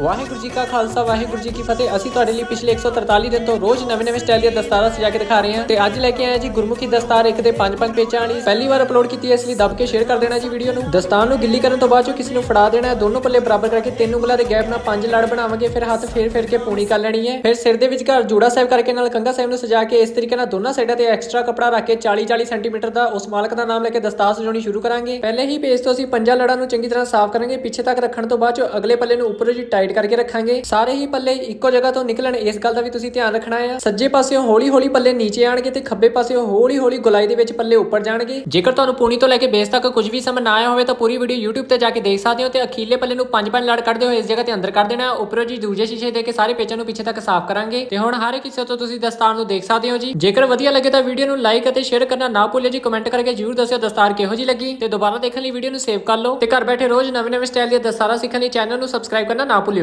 ਵਾਹਿਗੁਰੂ ਜੀ ਕਾ ਖਾਲਸਾ, ਵਾਹਿਗੁਰੂ ਜੀ ਕੀ ਫਤਿਹ। ਅਸੀਂ ਤੁਹਾਡੇ ਲਈ ਪਿਛਲੇ 143 ਦਿਨ ਤੋਂ ਰੋਜ਼ ਨਵੇਂ-ਨਵੇਂ ਸਟਾਈਲ ਦੀਆਂ ਦਸਤਾਰਾਂ ਸਜਾ ਕੇ ਦਿਖਾ ਰਹੇ ਹਾਂ। ਤੇ ਅੱਜ ਲੈ ਕੇ ਆਏ ਜੀ ਗੁਰਮੁਖੀ ਦਸਤਾਰ, ਇੱਕ ਦੇ 5-5 ਪੇਚਾਂ ਵਾਲੀ। ਪਹਿਲੀ ਵਾਰ ਅਪਲੋਡ ਕੀਤੀ ਹੈ, ਇਸ ਲਈ ਦੱਬ ਕੇ ਸ਼ੇਅਰ ਕਰ ਦੇਣਾ ਜੀ ਵੀਡੀਓ ਨੂੰ। ਦਸਤਾਰ ਨੂੰ ਗਿੱਲੀ ਕਰਨ ਤੋਂ ਬਾਅਦ ਚੋਂ ਕਿਸੇ ਨੂੰ ਫੜਾ ਦੇਣਾ ਹੈ। ਦੋਨੋਂ ਪੱਲੇ ਬਰਾਬਰ ਕਰਕੇ ਤਿੰਨ ਉਂਗਲਾਂ ਦੇ ਗੈਪ ਨਾਲ ਪੰਜ ਲੜ ਬਣਾਵਾਂਗੇ। ਫਿਰ ਹੱਥ ਫੇਰ ਫੇਰ ਕੇ ਪੂਣੀ ਕਰ ਲੈਣੀ ਹੈ। ਫਿਰ ਸਿਰ ਦੇ ਵਿਚਕਾਰ ਜੂੜਾ ਸਾਹਿਬ ਕਰਕੇ ਨਾਲ ਕੰਗਾ ਸਾਹਿਬ ਨੂੰ ਸਜਾ ਕੇ ਇਸ ਤਰੀਕੇ ਨਾਲ ਦੋਨਾਂ ਸਾਈਡਾਂ ਤੇ ਐਕਸਟਰਾ ਕਪੜਾ ਰੱਖ ਕੇ 40-40 ਸੈਂਟੀਮੀਟਰ ਦਾ ਉਸ ਮਾਲਕ ਦਾ ਨਾਮ ਲੈ ਕੇ ਦਸਤਾਰ ਸਜਾਉਣੀ ਸ਼ੁਰੂ ਕਰਾਂਗੇ। ਪਹਿਲੇ ਹੀ ਪੇਜ ਤੋਂ ਅਸੀਂ ਪੰਜਾਂ ਲੜਾਂ ਨੂੰ ਚੰਗੀ ਤਰ੍ਹਾਂ ਸਾਫ਼ ਕਰਾਂਗੇ। ਪਿੱਛੇ ਤੱਕ ਰੱਖਣ ਤੋਂ ਬਾਅਦ ਚੋਂ ਅਗਲੇ ਪੱਲੇ ਨੂੰ ਉੱਪਰੋਂ ਜੀ ਟਾਈਟ ਕਰਕੇ ਰੱਖਾਂਗੇ। ਸਾਰੇ ਹੀ ਪੱਲੇ ਇੱਕੋ ਜਗ੍ਹਾ ਤੋਂ ਨਿਕਲਣ, ਇਸ ਗੱਲ ਦਾ ਵੀ ਤੁਸੀਂ ਧਿਆਨ ਰੱਖਣਾ ਹੈ ਸੱਜੇ ਪਾਸਿਓਂ ਹੌਲੀ-ਹੌਲੀ ਪੱਲੇ ਨੀਚੇ ਆਣਗੇ ਤੇ ਖੱਬੇ ਪਾਸਿਓਂ ਹੌਲੀ-ਹੌਲੀ ਗੁਲਾਈ ਦੇ ਵਿੱਚ ਪੱਲੇ ਉੱਪਰ ਜਾਣਗੇ। ਜੇਕਰ ਤੁਹਾਨੂੰ ਪੂਣੀ ਤੋਂ ਲੈ ਕੇ ਬੇਸ ਤੱਕ ਕੁਝ ਵੀ ਸਮਝ ਨਾ ਆਇਆ ਹੋਵੇ ਤਾਂ ਪੂਰੀ ਵੀਡੀਓ YouTube ਤੇ ਜਾ ਕੇ ਦੇਖ ਸਕਦੇ ਹੋ ਤੇ ਅਖੀਲੇ ਪੱਲੇ ਨੂੰ ਪੰਜ ਪੰਜ ਲੜ ਕੱਢਦੇ ਹੋਏ ਇਸ ਜਗ੍ਹਾ ਤੇ ਅੰਦਰ ਕਰ ਦੇਣਾ। ਹੈ। ਉੱਪਰੋਂ ਜੀ ਦੂਜੇ ਸ਼ੀਸ਼ੇ ਦੇ ਕੇ ਸਾਰੇ ਪੇਚਾਂ ਨੂੰ ਪਿੱਛੇ ਤੱਕ ਸਾਫ਼ ਕਰਾਂਗੇ ਤੇ ਹੁਣ ਹਰ ਇੱਕ ਹਿੱਸੇ ਤੋਂ ਤੁਸੀਂ ਦਸਤਾਰ ਨੂੰ ਦੇਖ ਸਕਦੇ ਹੋ ਜੀ। ਜੇਕਰ ਵਧੀਆ ਲੱਗੇ ਤਾਂ ਵੀਡੀਓ ਨੂੰ ਲਾਈਕ ਅਤੇ ਸ਼ੇਅਰ ਕਰਨਾ ਨਾ ਭੁੱਲਿਓ ਜੀ। ਕਮੈਂਟ ਕਰਕੇ ਜਰੂਰ ਦੱਸਿਓ ਦਸਤਾਰ ਕਿਹੋ ਜੀ ਲੱਗੀ ਤੇ ਦੁਬਾਰਾ ਦੇਖਣ ਲਈ ਵੀਡੀਓ ਨੂੰ ਸੇਵ ਕਰ ਲਓ ਤੇ ਘਰ ਬੈਠੇ ਰੋਜ਼ ਨਵੇਂ-ਨਵੇਂ ਸਟਾਈਲ ਦੀਆਂ ਦਸਤਾਰਾਂ ਸਿੱਖਣ ਲਈ ਚੈਨਲ ਨੂੰ ਸਬਸਕ੍ਰਾਈਬ ਕਰਨਾ ਨਾ ਭੁੱਲਿਓ।